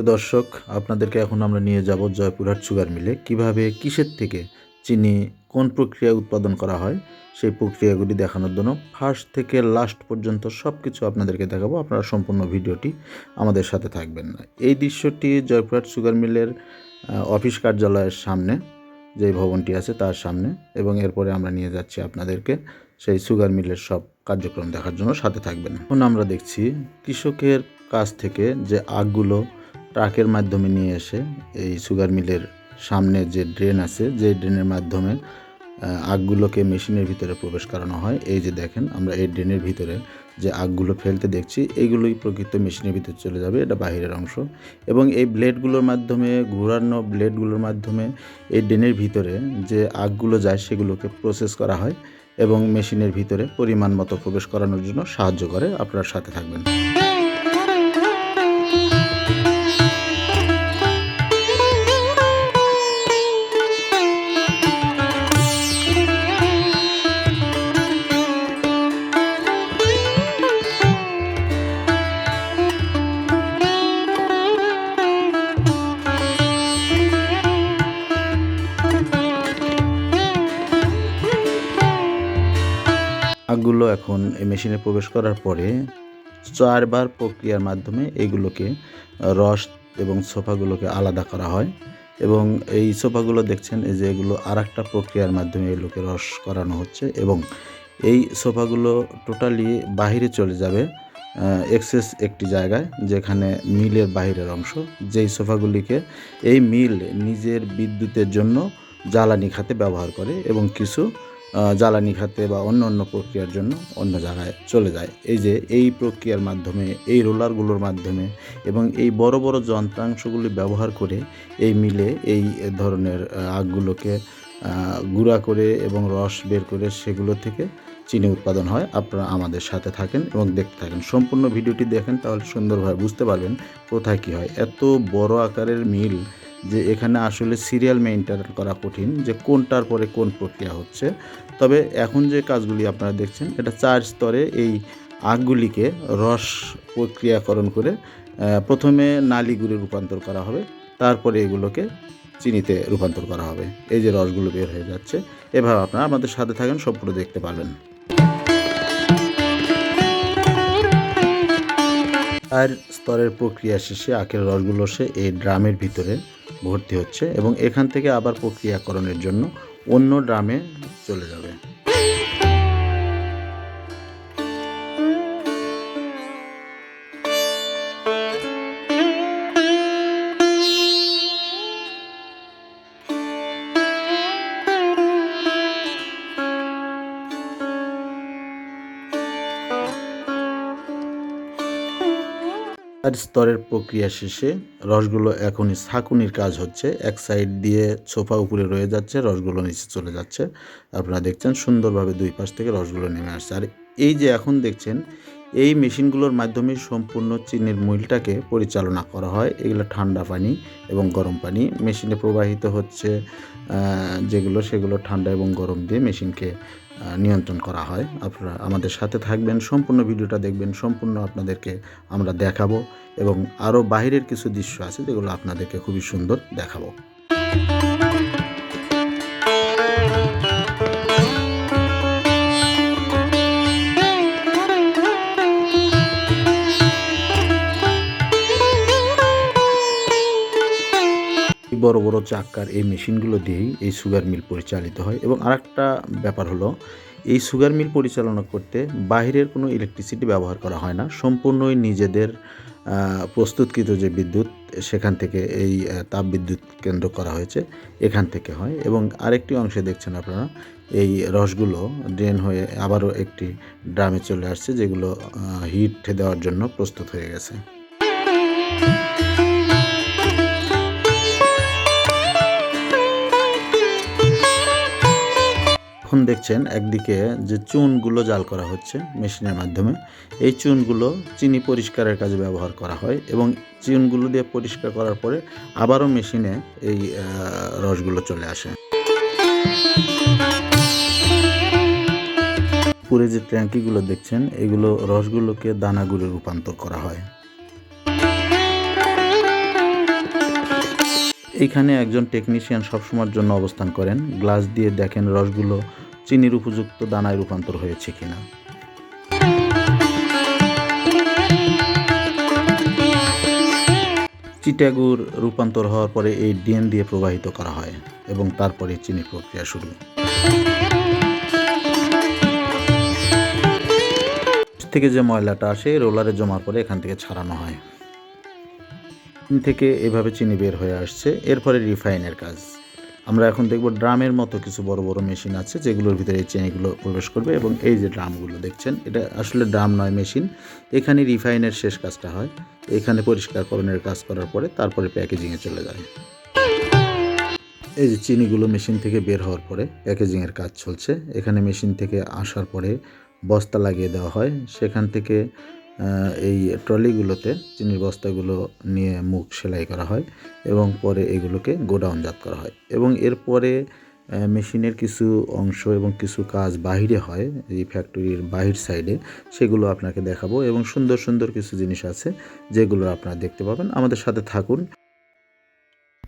তো দর্শক, আপনাদেরকে এখন আমরা নিয়ে যাব জয়পুরহাট সুগার মিলে কীভাবে, কিসের থেকে চিনি কোন প্রক্রিয়া উৎপাদন করা হয়, সেই প্রক্রিয়াগুলি দেখানোর জন্য ফার্স্ট থেকে লাস্ট পর্যন্ত সব কিছু আপনাদেরকে দেখাবো। আপনারা সম্পূর্ণ ভিডিওটি আমাদের সাথে থাকবেন না। এই দৃশ্যটি জয়পুরহাট সুগার মিলের অফিস কার্যালয়ের সামনে, যে ভবনটি আছে তার সামনে, এবং এরপরে আমরা নিয়ে যাচ্ছি আপনাদেরকে সেই সুগার মিলের সব কার্যক্রম দেখার জন্য সাথে থাকবেন। এখন আমরা দেখছি কৃষকের কাছ থেকে যে আগগুলো ট্রাকের মাধ্যমে নিয়ে এসে এই সুগার মিলের সামনে যে ড্রেন আছে, যে ড্রেনের মাধ্যমে আগগুলোকে মেশিনের ভিতরে প্রবেশ করানো হয়। এই যে দেখেন, আমরা এই ড্রেনের ভিতরে যে আগগুলো ফেলতে দেখছি, এইগুলোই প্রকৃত মেশিনের ভিতরে চলে যাবে, এটা বাইরের অংশ। এবং এই ব্লেডগুলোর মাধ্যমে, ঘোরানো ব্লেডগুলোর মাধ্যমে এই ড্রেনের ভিতরে যে আগগুলো যায়, সেগুলোকে প্রসেস করা হয় এবং মেশিনের ভিতরে পরিমাণ মতো প্রবেশ করানোর জন্য সাহায্য করে। আপনার সাথে থাকবেন। আগগুলো এখন এই মেশিনে প্রবেশ করার পরে চারবার প্রক্রিয়ার মাধ্যমে এইগুলোকে রস এবং সোফাগুলোকে আলাদা করা হয় এবং এই সোফাগুলো দেখছেন, এই যে এগুলো আর একটা প্রক্রিয়ার মাধ্যমে এগুলোকে রস করানো হচ্ছে এবং এই সোফাগুলো টোটালি বাহিরে চলে যাবে এক্সেস একটি জায়গায় যেখানে মিলের বাইরের অংশ। যেই সোফাগুলিকে এই মিল নিজের বিদ্যুতের জন্য জ্বালানি খাতে ব্যবহার করে এবং কিছু জ্বালানি খাতে বা অন্য অন্য প্রক্রিয়ার জন্য অন্য জায়গায় চলে যায়। এই যে এই প্রক্রিয়ার মাধ্যমে, এই রোলারগুলোর মাধ্যমে এবং এই বড় বড় যন্ত্রাংশগুলি ব্যবহার করে এই মিলে এই ধরনের আগগুলোকে গুঁড়া করে এবং রস বের করে সেগুলো থেকে চিনি উৎপাদন হয়। আপনারা আমাদের সাথে থাকেন এবং দেখতে থাকেন। সম্পূর্ণ ভিডিওটি দেখেন তাহলে সুন্দরভাবে বুঝতে পারবেন কোথায় কী হয়। এত বড় আকারের মিল যে এখানে আসলে সিরিয়াল মেইনটেন করা কঠিন যে কোনটার পরে কোন প্রক্রিয়া হচ্ছে। তবে এখন যে কাজগুলি আপনারা দেখছেন, এটা চার স্তরে এই আগগুলিকে রস প্রক্রিয়াকরণ করে প্রথমে নালিগুলি রূপান্তর করা হবে, তারপরে এগুলোকে চিনিতে রূপান্তর করা হবে। এই যে রসগুলো বের হয়ে যাচ্ছে এভাবে আপনারা আমাদের সাথে থাকেন, সবগুলো দেখতে পারবেন। আর স্তরের প্রক্রিয়া শেষে আখের রসগুলো সে এই ড্রামের ভিতরে ভর্তি হচ্ছে এবং এখান থেকে আবার প্রক্রিয়াকরণের জন্য অন্য ড্রামে চলে যাবে। আর স্তরের প্রক্রিয়া শেষে রসগুলো এখনই ছাঁকুনির কাজ হচ্ছে। এক সাইড দিয়ে সোফা উপরে রয়ে যাচ্ছে রসগুলো নিচে চলে যাচ্ছে। আপনারা দেখছেন সুন্দরভাবে দুই পাশ থেকে রসগুলো নেমে আসছে। আর এই যে এখন দেখছেন, এই মেশিনগুলোর মাধ্যমে সম্পূর্ণ চিনির মূলটাকে পরিচালনা করা হয়। এগুলো ঠান্ডা পানি এবং গরম পানি। মেশিনে প্রবাহিত হচ্ছে যেগুলো, সেগুলো ঠান্ডা এবং গরম দিয়ে মেশিনকে নিয়ন্ত্রণ করা হয়। আপনারা আমাদের সাথে থাকবেন, সম্পূর্ণ ভিডিওটা দেখবেন, সম্পূর্ণ আপনাদেরকে আমরা দেখাবো এবং আরও বাইরের কিছু দৃশ্য আছে যেগুলো আপনাদেরকে খুবই সুন্দর দেখাবো। বড় বড় চাক্কার এই মেশিনগুলো দিয়েই এই সুগার মিল পরিচালিত হয় এবং আরেকটা ব্যাপার হলো এই সুগার মিল পরিচালনা করতে বাইরের কোনো ইলেকট্রিসিটি ব্যবহার করা হয় না। সম্পূর্ণই নিজেদের প্রস্তুতকৃত যে বিদ্যুৎ সেখান থেকে এই আহ, তাপবিদ্যুৎ কেন্দ্র করা হয়েছে এখান থেকে হয়। এবং আরেকটি অংশে দেখছেন আপনারা এই রসগুলো ড্রেন হয়ে আবারও একটি ড্রামে চলে আসছে যেগুলো হিট দেওয়ার জন্য প্রস্তুত হয়ে গেছে। এখন দেখছেন একদিকে যে চুনগুলো জাল করা হচ্ছে মেশিনের মাধ্যমে, এই চুনগুলো চিনি পরিষ্কারের কাজে ব্যবহার করা হয় এবং চুনগুলো দিয়ে পরিষ্কার করার পরে আবারও মেশিনে এই রসগুলো চলে আসে। পুরে যে ট্যাঙ্কিগুলো দেখছেন, এগুলো রসগুলোকে দানাগুলো রূপান্তর করা হয়। এইখানে একজন টেকনিশিয়ান সবসময়ের জন্য অবস্থান করেন। গ্লাস দিয়ে দেখেন রসগুলো চিনির উপযুক্ত দানায় রূপান্তর হয়েছে কিনা? চিটাগুড় রূপান্তর হওয়ার পরে এই ডিএন দিয়ে প্রবাহিত করা হয় এবং তারপরে চিনি প্রক্রিয়া শুরু। থেকে যে ময়লাটা আসে, রোলারে জমার পরে এখান থেকে ছাড়ানো হয়। থেকে এভাবে চিনি বের হয়ে আসছে, এরপরে রিফাইনের কাজ। আমরা এখন দেখব ড্রামের মতো কিছু বড় বড় মেশিন আছে, যেগুলোর ভিতরে এই চিনিগুলো প্রবেশ করবে এবং এই যে ড্রামগুলো দেখছেন, এটা আসলে ড্রাম নয়, মেশিন। এখানে রিফাইনের শেষ কাজটা হয়। এখানে পরিষ্কারকরণের কাজ করার পরে তারপরে প্যাকেজিংয়ে চলে যায়। এই যে চিনিগুলো মেশিন থেকে বের হওয়ার পরে প্যাকেজিংয়ের কাজ চলছে। এখানে মেশিন থেকে আসার পরে বস্তা লাগিয়ে দেওয়া হয়। সেখান থেকে এই ট্রলিগুলোতে চিনির বস্তাগুলো নিয়ে মুখ সেলাই করা হয় এবং পরে এগুলোকে গোডাউনজাত করা হয় এবং এরপরে মেশিনের কিছু অংশ এবং কিছু কাজ বাহিরে হয়, এই ফ্যাক্টরির বাহির সাইডে, সেগুলো আপনাকে দেখাবো এবং সুন্দর সুন্দর কিছু জিনিস আছে যেগুলো আপনারা দেখতে পাবেন। আমাদের সাথে থাকুন।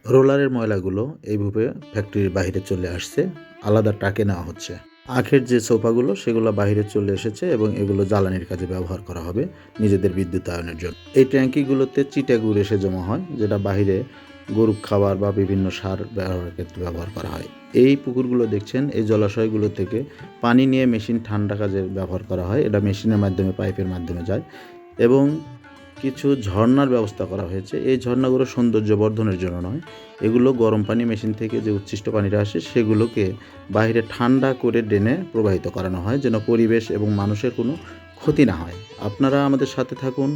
রোলারের ময়লাগুলো এইভাবে ফ্যাক্টরির বাইরে চলে আসছে, আলাদা টাকে নেওয়া হচ্ছে। আখের যে সোফাগুলো, সেগুলো বাইরে চলে এসেছে এবং এগুলো জ্বালানির কাজে ব্যবহার করা হবে নিজেদের বিদ্যুতায়নের জন্য। এই ট্যাঙ্কিগুলোতে চিটাগুড় এসে জমা হয়, যেটা বাইরে গরু খাবার বা বিভিন্ন সার ব্যবহারের ক্ষেত্রে ব্যবহার করা হয়। এই পুকুরগুলো দেখছেন, এই জলাশয়গুলো থেকে পানি নিয়ে মেশিন ঠান্ডা কাজে ব্যবহার করা হয়। এটা মেশিনের মাধ্যমে, পাইপের মাধ্যমে যায় এবং কিছু ঝর্ণার ব্যবস্থা করা হয়েছে। এই ঝর্ণাগুলো সৌন্দর্য বর্ধনের জন্য নয়। এগুলো গরম পানি মেশিন থেকে যে উচ্ছিষ্ট পানিটা আসে, সেগুলোকে বাইরে ঠান্ডা করে ড্রেনে প্রবাহিত করানো হয়, যেন পরিবেশ এবং মানুষের কোনো ক্ষতি না হয়। আপনারা আমাদের সাথে থাকুন।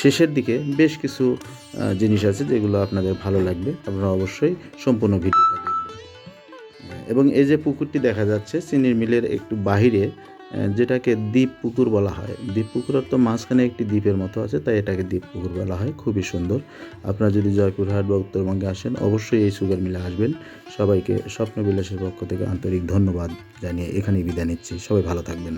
শেষের দিকে বেশ কিছু জিনিস আছে যেগুলো আপনাদের ভালো লাগবে। আপনারা অবশ্যই সম্পূর্ণ ভিডিওটা দেখবেন। এবং এই যে পুকুরটি দেখা যাচ্ছে, চিনির মিলের একটু বাহিরে যেটাকে দ্বীপ পুকুর বলা হয়। দ্বীপ পুকুরের তো মাঝখানে একটি দ্বীপের মতো আছে, তাই এটাকে দ্বীপ পুকুর বলা হয়। খুবই সুন্দর। আপনারা যদি জয়পুরহাট বা উত্তরবঙ্গে আসেন, অবশ্যই এই সুগার মিলে আসবেন। সবাইকে স্বপ্ন বিলাসের পক্ষ থেকে আন্তরিক ধন্যবাদ জানিয়ে এখানেই বিদায় নিচ্ছি। সবাই ভালো থাকবেন।